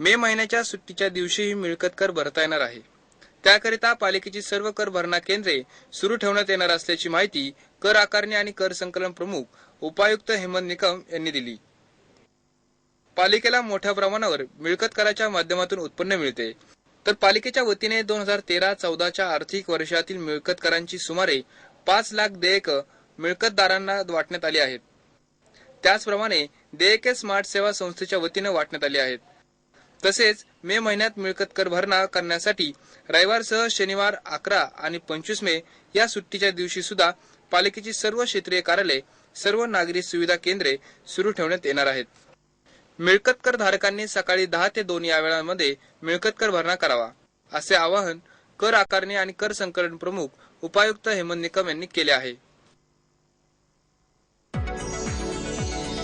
मे महिन्याच्या सुट्टीच्या दिवशीही मिळकत कर भरता येणार आहे. त्याकरिता पालिकेची सर्व कर भरणा केंद्रे सुरू ठेवण्यात येणार असल्याची माहिती कर आकारणी आणि कर संकलन प्रमुख उपायुक्त हेमंत निकम यांनी दिली. पालिकेला मोठ्या प्रमाणावर मिळकत कराच्या माध्यमातून उत्पन्न मिळते. तर पालिकेच्या वतीने दोन हजार तेरा चौदाच्या आर्थिक वर्षातील मिळकत करांची सुमारे पाच लाख देयक मिळकतदारांना वाटण्यात आली आहेत. त्याचप्रमाणे देयके स्मार्ट सेवा संस्थेच्या वतीने वाटण्यात आली आहेत. तसेच मे महिन्यात मिळकत कर भरणा करण्यासाठी रविवारसह शनिवार अकरा आणि पंचवीस मे या सुट्टीच्या दिवशी सुद्धा पालिकेची सर्व क्षेत्रीय कार्यालय सर्व नागरी सुविधा केंद्रे सुरू ठेवण्यात येणार आहेत. मिळकत कर धारकांनी सकाळी दहा ते दोन या वेळांमध्ये मिळकत कर भरणा करावा असे आवाहन कर आकारणी आणि कर संकलन प्रमुख उपायुक्त हेमंत निकम यांनी केले आहे.